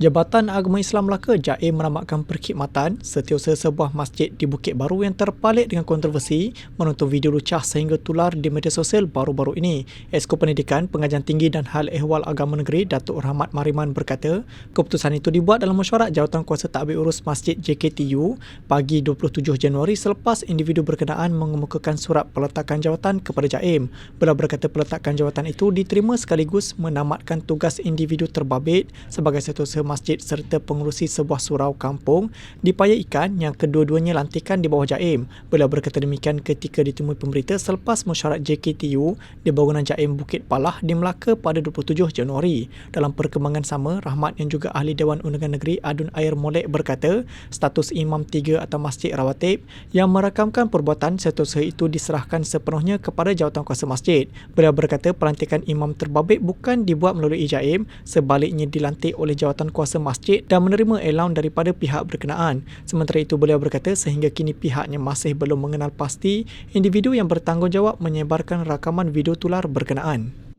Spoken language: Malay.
Jabatan Agama Islam Melaka Jaim menamatkan perkhidmatan setiausaha sebuah masjid di Bukit Baru yang terpalit dengan kontroversi menonton video lucah sehingga tular di media sosial baru-baru ini. Esko Pendidikan, Pengajian Tinggi dan Hal Ehwal Agama Negeri Datuk Rahmat Mariman berkata, keputusan itu dibuat dalam mesyuarat jawatan kuasa takbir urus Masjid JKTU pagi 27 Januari selepas individu berkenaan mengemukakan surat peletakan jawatan kepada Jaim. Beliau berkata peletakan jawatan itu diterima sekaligus menamatkan tugas individu terbabit sebagai setiausaha masjid serta pengurusi sebuah surau kampung di Paya Ikan yang kedua-duanya lantikan di bawah Jaim. Beliau berkata demikian ketika ditemui pemberita selepas mesyuarat JKTU di bangunan Jaim Bukit Palah di Melaka pada 27 Januari. Dalam perkembangan sama, Rahmat yang juga Ahli Dewan Undangan Negeri Adun Air Molek berkata status Imam Tiga atau Masjid Rawatib yang merakamkan perbuatan setiausaha itu diserahkan sepenuhnya kepada jawatankuasa masjid. Beliau berkata pelantikan imam terbabit bukan dibuat melalui Jaim, sebaliknya dilantik oleh jawatan kuasa masjid dan menerima allowance daripada pihak berkenaan. Sementara itu beliau berkata sehingga kini pihaknya masih belum mengenal pasti individu yang bertanggungjawab menyebarkan rakaman video tular berkenaan.